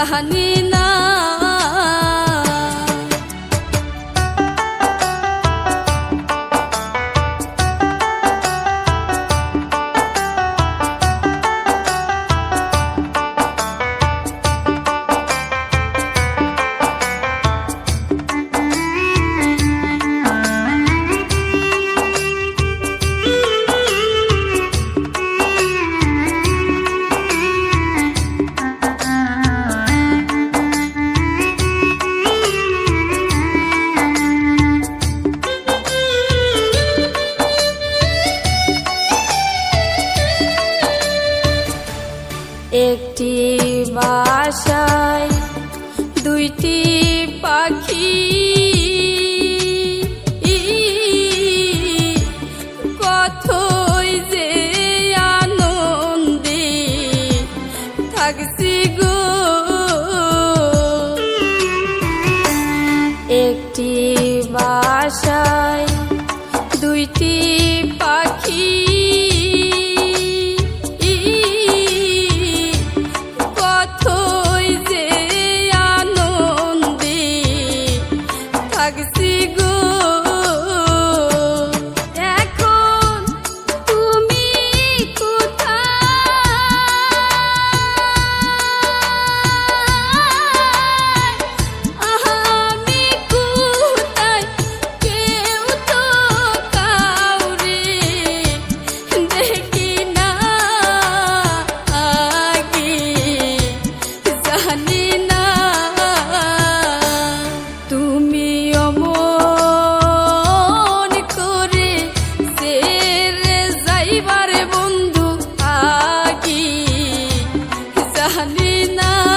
জানি না একটি বাসায় দুইটি পাখি। কতই যে আনন্দে থাকছি গো। একটি বাসায় দুইটি পাখি জানি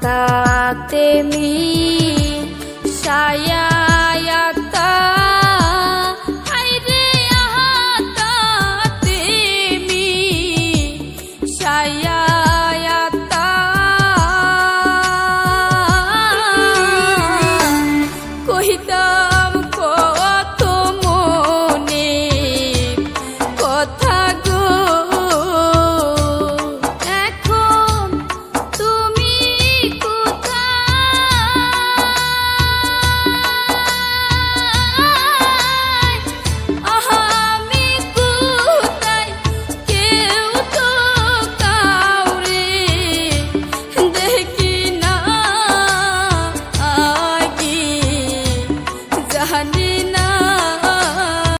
আতাতে মি সায়াতা